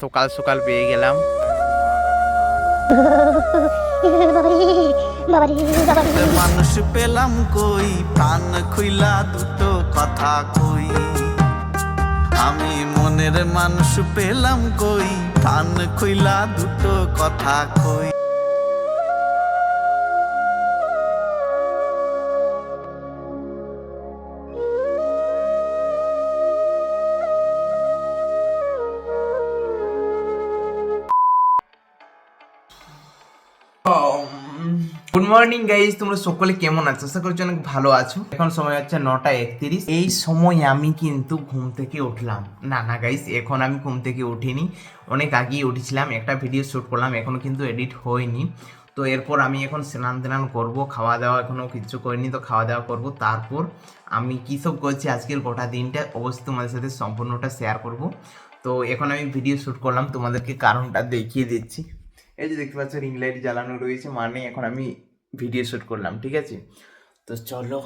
সকাল সকাল পেয়ে গেলাম। মানুষ পেলাম কই? প্রাণ খুইলা দুটো কথা কই। আমি মনের মানুষ পেলাম কই? প্রাণ খুইলা দুটো কথা কই। গুড মর্নিং গাইজ তোমরা সকলে কেমন আছো? আশা করছি অনেক ভালো আছো। এখন সময় হচ্ছে নটা একত্রিশ। এই সময় আমি কিন্তু ঘুম থেকে উঠলাম। না না গাইজ এখন আমি ঘুম থেকে উঠিনি। অনেক আগেই উঠেছিলাম। একটা ভিডিও শ্যুট করলাম। এখনও কিন্তু এডিট হয়নি। তো এরপর আমি এখন স্নান টান করব, খাওয়া দাওয়া এখনও কিছু করিনি, তো খাওয়া দাওয়া করব। তারপর আমি কী সব করছি, আজকের গোটা দিনটা অবশ্যই তোমাদের সাথে সম্পূর্ণটা শেয়ার করব। তো এখন আমি ভিডিও শ্যুট করলাম। তোমাদেরকে কারণটা দেখিয়ে দিচ্ছি। এই যে দেখতে পাচ্ছ রিং লাইট জ্বালানো রয়েছে। মানে এখন আমি ভিডিও শ্যুট করলাম, ঠিক আছে? তো চলো।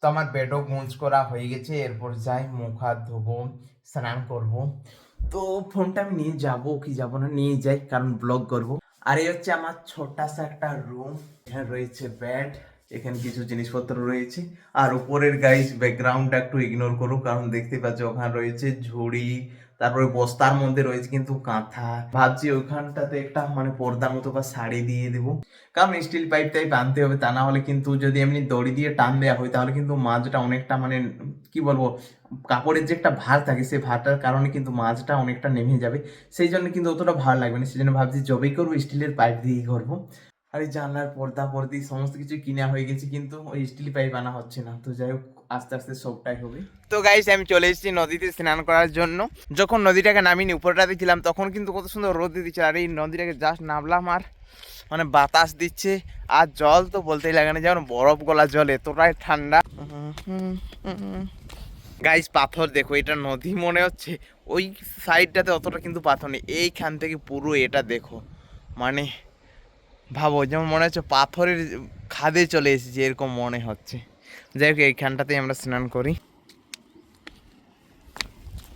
তো আমার বেডও গুঁজ করা হয়ে গেছে, এরপর যাই, মুখ হাত ধোবো, স্নান করব। তো ফোনটা আমি নিয়ে যাব, কি যাব না, নিয়ে যাই, কারণ ব্লগ করব। আর এই হচ্ছে আমার ছোটাসা একটা রুম এখানে রয়েছে বেড এখানে কিছু জিনিসপত্র রয়েছে। আর উপরের গাইস ব্যাকগ্রাউন্ডটা একটু ইগনোর করো কারণ দেখতে পাচ্ছ ওখানে রয়েছে ঝুড়ি, তারপরে বস্তার মধ্যে রয়েছে কিন্তু কাঁথা। ভাবছি ওইখানটাতে একটা মানে পর্দা মতো বা শাড়ি দিয়ে দেবো। কারণ স্টিল পাইপটাই বাঁধতে হবে, তা না হলে কিন্তু যদি এমনি দড়ি দিয়ে টান দেওয়া হয়, তাহলে কিন্তু মাছটা অনেকটা মানে কি বলব, কাপড়ের যে একটা ভার থাকে সেই ভারটার কারণে কিন্তু মাছটা অনেকটা নেমে যাবে। সেই জন্য কিন্তু অতটা ভালো লাগবে না। সেই জন্য ভাবছি জবেই করব স্টিলের পাইপ দিয়েই করব। আর এই জানলার পর্দা পর্দি সমস্ত কিছু কিনা হয়ে গেছে, কিন্তু ওই স্টিল পাইপ আনা হচ্ছে না। তো যাই হোক, আস্তে আস্তে সবটাই হবে। তো গাইস আমি চলে এসেছি নদীতে স্নান করার জন্য। যখন নদীটাকে নামিনি, উপরটাতে ছিলাম, তখন কিন্তু কত সুন্দর রোদ দিচ্ছে। আর এই নদীটাকে জাস্ট নামলাম আর মানে বাতাস দিচ্ছে, আর জল তো বলতেই লাগে না, যেমন বরফ গলা জল, এতটাই ঠান্ডা। গাইস পাথর দেখো, এটা নদী মনে হচ্ছে। ওই সাইডটাতে অতটা কিন্তু পাথর নেই, এইখান থেকে পুরো এটা দেখো। মানে ভাবো, যেমন মনে হচ্ছে পাথরের খাদে চলে এসেছি, এরকম মনে হচ্ছে। যাই হোক, এইখানটাতেই আমরা স্নান করি।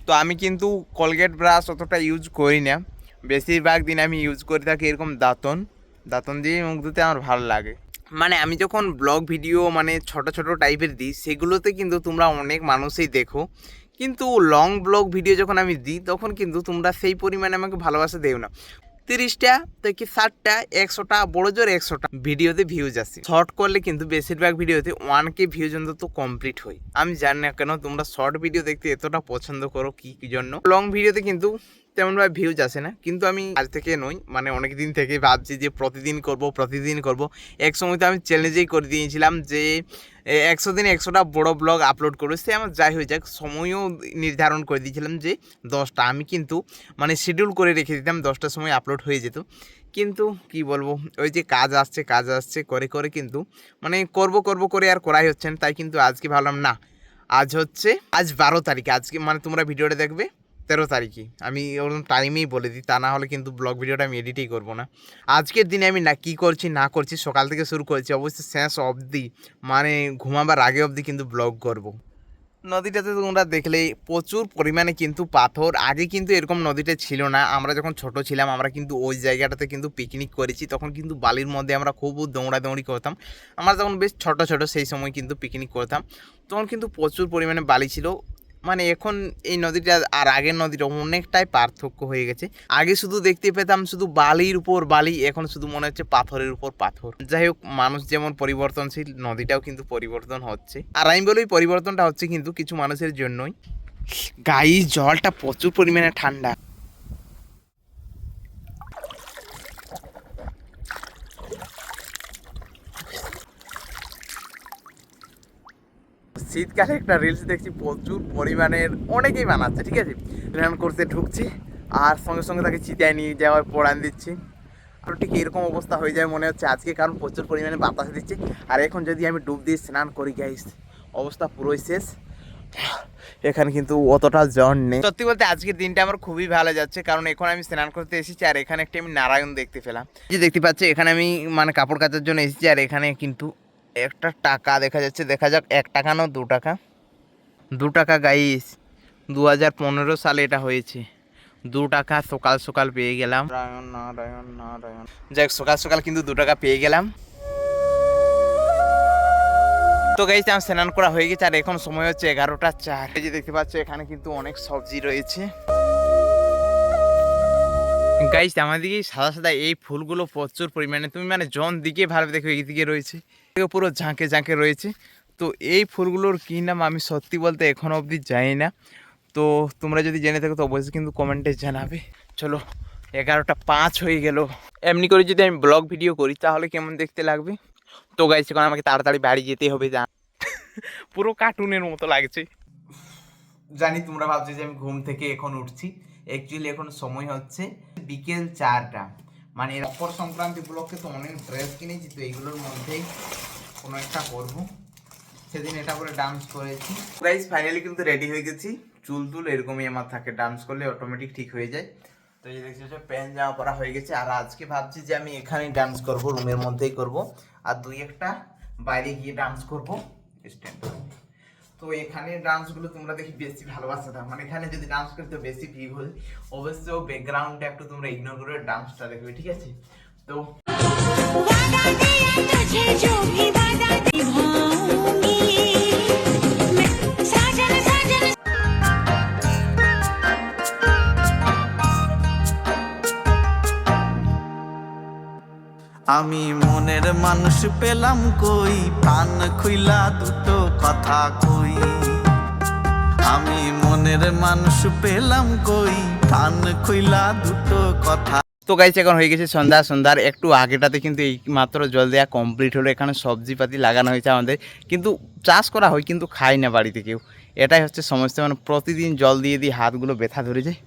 তো আমি কিন্তু কলগেট ব্রাশ অতটা ইউজ করি না। বেশিরভাগ দিন আমি ইউজ করে থাকি এরকম দাঁতন। দাঁতন দিয়ে মুখ ধুতে আমার ভালো লাগে। মানে আমি যখন ব্লগ ভিডিও মানে ছোট ছোট টাইপের দিই, সেগুলোতে কিন্তু তোমরা অনেক মানুষই দেখো। কিন্তু লং ব্লগ ভিডিও যখন আমি দিই, তখন কিন্তু তোমরা সেই পরিমাণে আমাকে ভালোবাসা দেও না। তিরিশটা, তো কি ষাটটা, একশোটা, বড় জোর একশোটা। ভিডিওতে ভিউজ আসে শর্ট করলে কিন্তু বেশিরভাগ ভিডিওতে ওয়ান কে ভিউজ অন্তত কমপ্লিট হয়। আমি জানি না কেন তোমরা শর্ট ভিডিও দেখতে এতটা পছন্দ করো কি কি জন্য লং ভিডিওতে কিন্তু তেমনভাবে ভিউজ আসে না। কিন্তু আমি আজ থেকে নই মানে অনেক দিন থেকে ভাবছি যে প্রতিদিন করব প্রতিদিন করব। এক সময় তো আমি চ্যালেঞ্জেই করে দিয়েছিলাম যে একশো দিনে একশোটা বড় ব্লগ আপলোড করব। সে আমার যাই হয়ে যাক, সময়ও নির্ধারণ করে দিয়েছিলাম যে দশটা। আমি কিন্তু মানে শিডিউল করে রেখে দিতাম দশটার সময় আপলোড হয়ে যেত। কিন্তু কি বলব, ওই যে কাজ আসছে কাজ আসছে, করে করে কিন্তু মানে করব করব করে আর করাই হচ্ছে না। তাই কিন্তু আজকে ভাবলাম, না, আজ হচ্ছে, আজ বারো তারিখ। আজকে মানে তোমরা ভিডিওটা দেখবে তেরো তারিখে আমি ওরকম টাইমেই বলে দিই, তা না হলে কিন্তু ব্লগ ভিডিওটা আমি এডিটই করব না। আজকের দিনে আমি না কী করছি, না করছি, সকাল থেকে শুরু করেছি, অবশ্যই শেষ অবধি মানে ঘুমাবার আগে অবধি কিন্তু ব্লগ করব। নদীটাতে তোমরা দেখলেই প্রচুর পরিমাণে কিন্তু পাথর। আগে কিন্তু এরকম নদীটা ছিল না। আমরা যখন ছোট ছিলাম, আমরা কিন্তু ওই জায়গাটাতে কিন্তু পিকনিক করেছি। তখন কিন্তু বালির মধ্যে আমরা খুব দৌড়াদৌড়ি করতাম। আমরা তখন বেশ ছোট ছোট, সেই সময় কিন্তু পিকনিক করতাম। তখন কিন্তু প্রচুর পরিমাণে বালি ছিল। মানে এখন এই নদীটা আর আগের নদীটা অনেকটাই পার্থক্য হয়ে গেছে। আগে শুধু দেখতে পেতাম শুধু বালির উপর বালি, এখন শুধু মনে হচ্ছে পাথরের উপর পাথর। যাই হোক, মানুষ যেমন পরিবর্তনশীল, নদীটাও কিন্তু পরিবর্তন হচ্ছে। আর আমি বলি পরিবর্তনটা হচ্ছে কিন্তু কিছু মানুষের জন্যই। গাই জলটা প্রচুর পরিমাণে ঠান্ডা। শীতকালে একটা রিলস দেখছি প্রচুর পরিমাণের, অনেকেই বানাচ্ছে, ঠিক আছে? রান করতে ঢুকছি, আর সঙ্গে সঙ্গে তাকে চিতায় নিয়ে যাওয়ার পড়ান দিচ্ছি। আর ঠিক এরকম অবস্থা হয়ে যায় মনে হচ্ছে আজকে, কারণ প্রচুর পরিমাণে বাতাস দিচ্ছে। আর এখন যদি আমি ডুব দিয়ে স্নান করি গাইস অবস্থা পুরোই শেষ। এখানে কিন্তু অতটা জ্বর নেই। সত্যি বলতে আজকের দিনটা আমার খুবই ভালো যাচ্ছে, কারণ এখন আমি স্নান করতে এসেছি, আর এখানে একটি আমি নারায়ণ দেখতে পেলাম। যে দেখতে পাচ্ছি, এখানে আমি মানে কাপড় কাচার জন্য এসেছি, আর এখানে কিন্তু একটা টাকা দেখা যাচ্ছে, দেখা যাক, এক টাকা না দু টাকা? দু টাকা গাইস দু হাজার পনেরো সালে এটা হয়েছে। দু টাকা সকাল সকাল পেয়ে গেলাম। নারায়ণ যাক, সকাল সকাল কিন্তু দু টাকা পেয়ে গেলাম। তো গাইস আমার স্নান করা হয়ে গেছে, আর এখন সময় হচ্ছে এগারোটা চার। যে দেখতে পাচ্ছ, এখানে কিন্তু অনেক সবজি রয়েছে। গাইস আমাদের সাদা সাদা এই ফুলগুলো প্রচুর পরিমাণে, তুমি মানে জন দিকে ভালো দেখো, এই দিকে রয়েছে। পুরো ঝাঁকে ঝাঁকে রয়েছে। তো এই ফুলগুলোর কী নাম আমি সত্যি বলতে এখনও অবধি জানি না। তো তোমরা যদি জেনে থাকো তো অবশ্যই কিন্তু কমেন্টে জানাবে। চলো, এগারোটা পাঁচ হয়ে গেল। এমনি করে যদি আমি ব্লগ ভিডিও করি তাহলে কেমন দেখতে লাগবে? তো গাইছে এখন আমাকে তাড়াতাড়ি বাড়ি যেতে হবে যা পুরো কার্টুনের মতো লাগছে। জানি তোমরা ভাবছ যে আমি ঘুম থেকে এখন উঠছি। অ্যাকচুয়ালি এখন সময় হচ্ছে বিকেল চারটা। মানে মকর সংক্রান্তি উপলক্ষে তো অনেক ড্রেস কিনেছি, তো এইগুলোর মধ্যেই কোনো একটা করব। সেদিন এটা করে ডান্স করেছি। গাইজ ফাইনালি কিন্তু রেডি হয়ে গেছি। চুল টুল এরকমই আমার থাকে ডান্স করলে অটোমেটিক ঠিক হয়ে যায়। তো এই দেখছি যে প্যান্ট জামা পরা হয়ে গেছে। আর আজকে ভাবছি যে আমি এখানেই ডান্স করব রুমের মধ্যেই করব। আর দুই একটা বাইরে গিয়ে ডান্স করব। স্ট্যান্ড তো এখানে ডান্সগুলো তোমরা দেখি বেশি ভালোবাসা না। মানে এখানে যদি ডান্স করতে বেশি ভি হল অবশ্যই ব্যাকগ্রাউন্ডটা একটু তোমরা ইগনোর করে ডান্সটা দেখবে, ঠিক আছে? তো আমি মনের মানুষ পেলাম কই? পান খুইলা দুটো। কথা কই? আমি মনের মানুষ পেলাম কই? প্রাণ খুইলা দুটো কথা। তো গাইছে এখন হয়ে গেছে সন্ধ্যা। সন্ধ্যার একটু আগেটাতে কিন্তু এই মাত্র জল দেওয়া কমপ্লিট হলো। এখানে সবজিপাতি লাগানো হয়েছে আমাদের। কিন্তু চাষ করা হয়, কিন্তু খাই না বাড়িতে কেউ। এটাই হচ্ছে সমস্যা। মানে প্রতিদিন জল দিয়ে দিয়ে হাতগুলো ব্যথা ধরে যায়।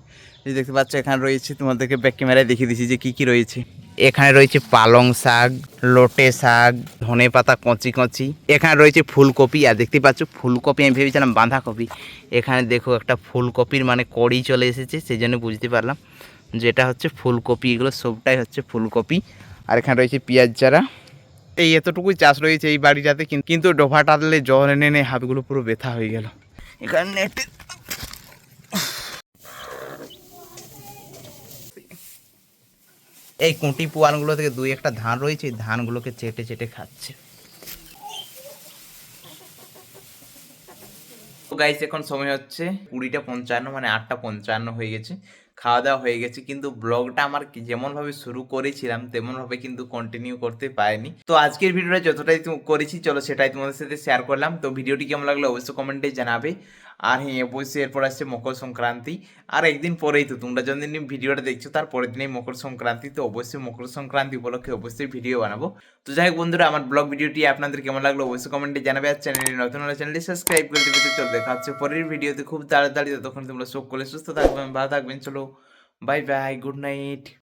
দেখতে পাচ্ছ, এখানে রয়েছে তোমাদেরকে ব্যাক ক্যামেরায় দেখিয়ে দিচ্ছি যে কী কী রয়েছে। এখানে রয়েছে পালং শাক, লোটে শাক, ধনে পাতা, কচি কচি। এখানে রয়েছে ফুলকপি, আর দেখতে পাচ্ছ ফুলকপি, আমি ভেবেছিলাম বাঁধাকপি। এখানে দেখো একটা ফুলকপির মানে কড়ি চলে এসেছে সেই জন্য বুঝতে পারলাম যেটা হচ্ছে ফুলকপি, এগুলো সবটাই হচ্ছে ফুলকপি। আর এখানে রয়েছে পেঁয়াজ চারা। এই এতটুকুই চাষ রয়েছে এই বাড়িটাতে, কিন- কিন্তু ডোভা টানলে জল এনে এনে হাতগুলো পুরো ব্যথা হয়ে গেল। এখানে এই কুঁটি পুয়ানগুলো থেকে দুই একটা ধান রয়েছে, এই ধানগুলোকে চেটে চেটে খাচ্ছে। গাইস এখন সময় হচ্ছে কুড়িটা পঞ্চান্ন মানে আটটা পঞ্চান্ন হয়ে গেছে। খাওয়া দাওয়া হয়ে গেছে, কিন্তু ব্লগটা আমার যেমনভাবে শুরু করেছিলাম, তেমনভাবে কিন্তু কন্টিনিউ করতে পারিনি। তো আজকের ভিডিওটা যতটাই করেছি, চলো সেটাই তোমাদের সাথে শেয়ার করলাম। তো ভিডিওটি কেমন লাগল অবশ্যই কমেন্টে জানাবে। আর হ্যাঁ অবশ্যই এরপর আসছে মকর সংক্রান্তি। আর একদিন পরেই তো, তোমরা যতদিন ভিডিওটা দেখছ তার পরের দিনেই মকর সংক্রান্তি, তো অবশ্যই মকর সংক্রান্তি উপলক্ষে অবশ্যই ভিডিও বানাবো। তো যাই হোক বন্ধুরা, আমার ব্লগ ভিডিওটি আপনাদের কেমন লাগল অবশ্যই কমেন্টে জানাবে। আর চ্যানেলে নতুন হলে চ্যানেলটি সাবস্ক্রাইব করে দেবে। চলো, দেখা হচ্ছে পরের ভিডিওতে। খুব তাড়াতাড়ি, ততক্ষণ তোমরা শোক করে সুস্থ থাকবেন, ভালো থাকবেন। চলো বাই বাই গুড নাইট